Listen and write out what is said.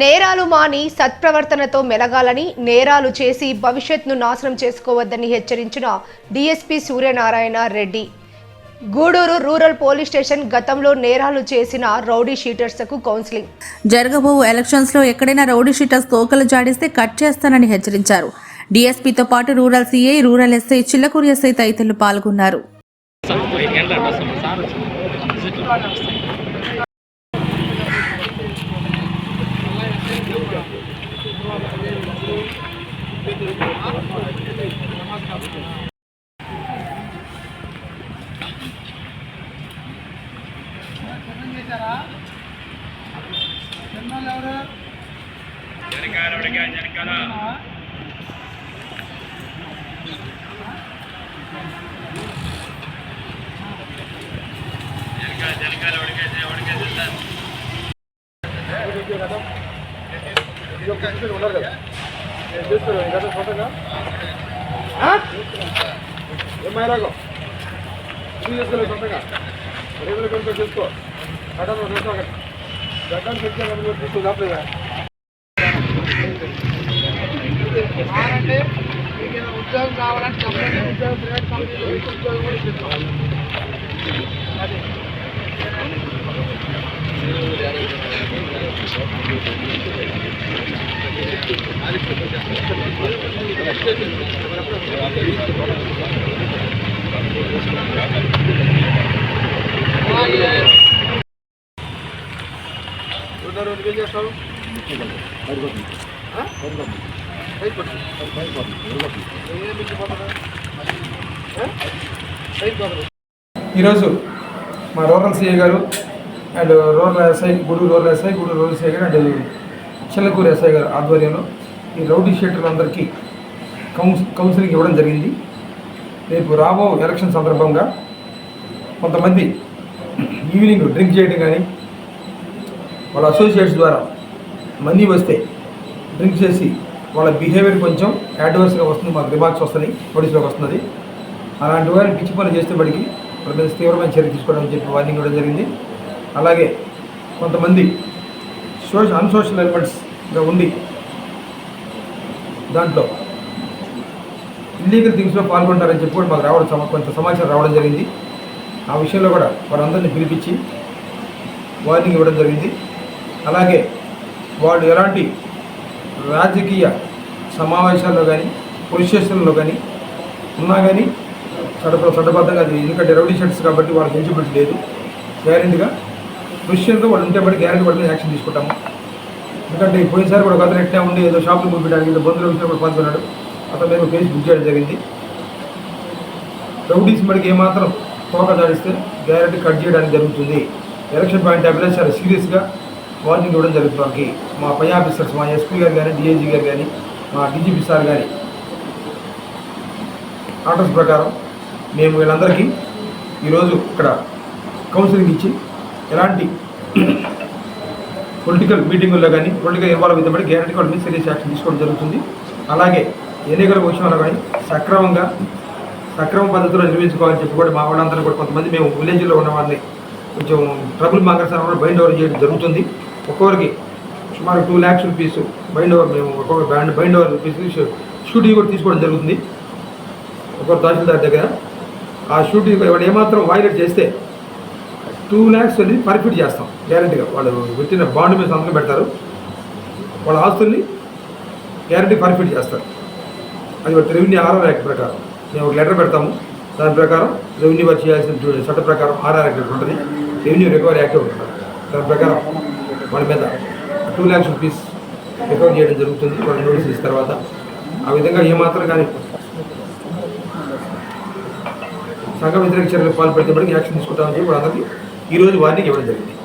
నేరాలు మాని సత్ప్రవర్తనతో మెలగాలని నేరాలు చేసి భవిష్యత్తును నాశనం చేసుకోవద్దని హెచ్చరించిన DSP Suryanarayana Reddy. Gudur rural police station గతంలో నేరాలు చేసిన రౌడీ షీటర్స్కు కౌన్సిలింగ్. జరగబో ఎలక్షన్స్లో ఎక్కడైనా రౌడీ షీటర్స్ తోకలు జాడిస్తే కట్ చేస్తానని హెచ్చరించారు. డీఎస్పీతో పాటు rural CI rural SI Chillakur SI తదితరులు పాల్గొన్నారు. ఏమైనాగో చేసుకోలేదు సొంతంగా రేపులు కొంచెం చేసుకో అటను చేసుకో గడ్డను పెంచాలని తీసుకో తప్పలేదా ఉద్యోగం కావాలంటే కంపెనీ ఉద్యోగం ప్రైవేట్ కంపెనీలో ఉద్యోగం కూడా ఇప్పిస్తాం అది రెండో రోజు ఏం చేస్తావు ఈరోజు మా రూరల్ సిఐ గారు and rural SI Gudur rural SI Gudur rural SI గారు అండ్ చిల్లకూరు ఎస్ఐ గారు ఆధ్వర్యంలో ఈ రౌడీ షీటర్లందరికీ కౌన్స్ కౌన్సిలింగ్ ఇవ్వడం జరిగింది. రేపు రాబో ఎలక్షన్ సందర్భంగా కొంతమంది ఈవినింగ్ డ్రింక్ చేయడం కానీ వాళ్ళ అసోసియేట్స్ ద్వారా మంది వస్తే డ్రింక్ చేసి వాళ్ళ బిహేవియర్ కొంచెం యాడ్వర్స్గా వస్తుంది మాకు రిమార్క్స్ వస్తున్నాయి పోలీసులకు వస్తుంది అలాంటి వారిని పిచ్చి పనులు చేస్తే బడికి వాళ్ళ మీద తీవ్రమైన చర్య తీసుకోవడం చెప్పి వార్నింగ్ ఇవ్వడం జరిగింది. అలాగే కొంతమంది సోషల్ అన్సోషల్ ఎలిమెంట్స్గా ఉండి దాంట్లో ఇల్లీగల్ థింగ్స్లో పాల్గొంటారని చెప్పి కూడా మాకు రావడం సమ- కొంత సమాచారం రావడం జరిగింది. ఆ విషయంలో కూడా వారందరినీ పిలిపించి వార్నింగ్ ఇవ్వడం జరిగింది. అలాగే వాళ్ళు ఎలాంటి రాజకీయ సమావేశాల్లో కానీ పోలీస్ స్టేషన్లో కానీ ఉన్నా కానీ చట్ట చట్టబద్ధంగా ఎందుకంటే రౌడీ షర్ట్స్ కాబట్టి వాళ్ళకి ఎలిజిబిలిటీ లేదు. గ్యారెంటీగా క్రిస్టియన్తో వాళ్ళు ఉంటే బట్టి గ్యారెంటీ పడితే యాక్షన్ తీసుకుంటాము. ఎందుకంటే పోయినసారి కూడా ఒక అతను ఎట్లా ఉండి ఏదో షాపులు పంపించడానికి ఏదో బంధువుల విషయంలో కూడా పాల్గొన్నాడు. అతను మేము కేసు బుక్ చేయడం జరిగింది. రౌడీస్ మనకి ఏమాత్రం తోక దాడిస్తే గ్యారెంటీ కట్ చేయడానికి జరుగుతుంది. ఎలక్షన్ పాయింట్ ఆఫ్ చాలా సీరియస్గా వార్నింగ్ ఇవ్వడం జరుగుతుంది వాళ్ళకి. మా పై ఆఫీసర్స్ మా ఎస్పీ గారు కానీ డిఐజీ గారు కానీ మా డీజీపీ సార్ కానీ ఆర్డర్స్ ప్రకారం మేము వీళ్ళందరికీ ఈరోజు ఇక్కడ కౌన్సిలింగ్ ఇచ్చి ఎలాంటి పొలిటికల్ మీటింగుల్లో కానీ పొలిటికల్ ఇన్వాల్వ్ అయితే గ్యారంటీ గ్యారెంటీ వాళ్ళ మీద సీరియస్ యాక్షన్ తీసుకోవడం జరుగుతుంది. అలాగే ఎన్నికల విషయంలో కానీ సక్రమంగా సక్రమ పద్ధతిలో నిర్వహించుకోవాలని చెప్పి కూడా మా వాళ్ళందరూ కూడా కొంతమంది మేము విలేజ్లో ఉన్న వాళ్ళని కొంచెం ట్రబుల్ మాంగర్స్ సార్ కూడా బయట ఓవర్ చేయడం జరుగుతుంది. ఒక్కొక్కరికి సుమారు two lakhs rupees bind over మేము ఒక్కొక్క బ్యాండ్ బైండ్ ఓవర్ రూపీస్ షూటింగ్ కూడా తీసుకోవడం జరుగుతుంది. ఒక్కొక్క తహసీల్దార్ దగ్గర. ఆ షూటింగ్ వాళ్ళు ఏమాత్రం వైలేట్ చేస్తే టూ ల్యాక్స్ అనేది పర్ఫిట్ చేస్తాం గ్యారంటీగా వాళ్ళు పెట్టిన బాండ్ మీద సంతకం పెడతారు. వాళ్ళ ఆస్తుల్ని గ్యారంటీ పర్ఫిట్ చేస్తారు. అది ఒకటి రెవెన్యూ ఆర్ఆర్ యాక్ట్ ప్రకారం. మేము ఒక లెటర్ పెడతాము. దాని ప్రకారం రెవెన్యూ వారు చేయాల్సిన చట్ట ప్రకారం ఆర్ఆర్ యాక్ట్ ఉంటుంది. రెవెన్యూ రికవరీ యాక్ట్ ఉంటుంది. దాని ప్రకారం వాళ్ళ మీద టూ ల్యాక్స్ రూపీస్ రికవర్ చేయడం జరుగుతుంది వాళ్ళు నోటీస్ ఇచ్చిన తర్వాత. ఆ విధంగా ఏమాత్రం కానీ సంఘ వ్యతిరేక చర్యలు పాల్పడితే యాక్షన్ తీసుకుంటామని చెప్పి వాళ్ళందరికీ ఈరోజు వార్నింగ్ ఇవ్వడం జరిగింది.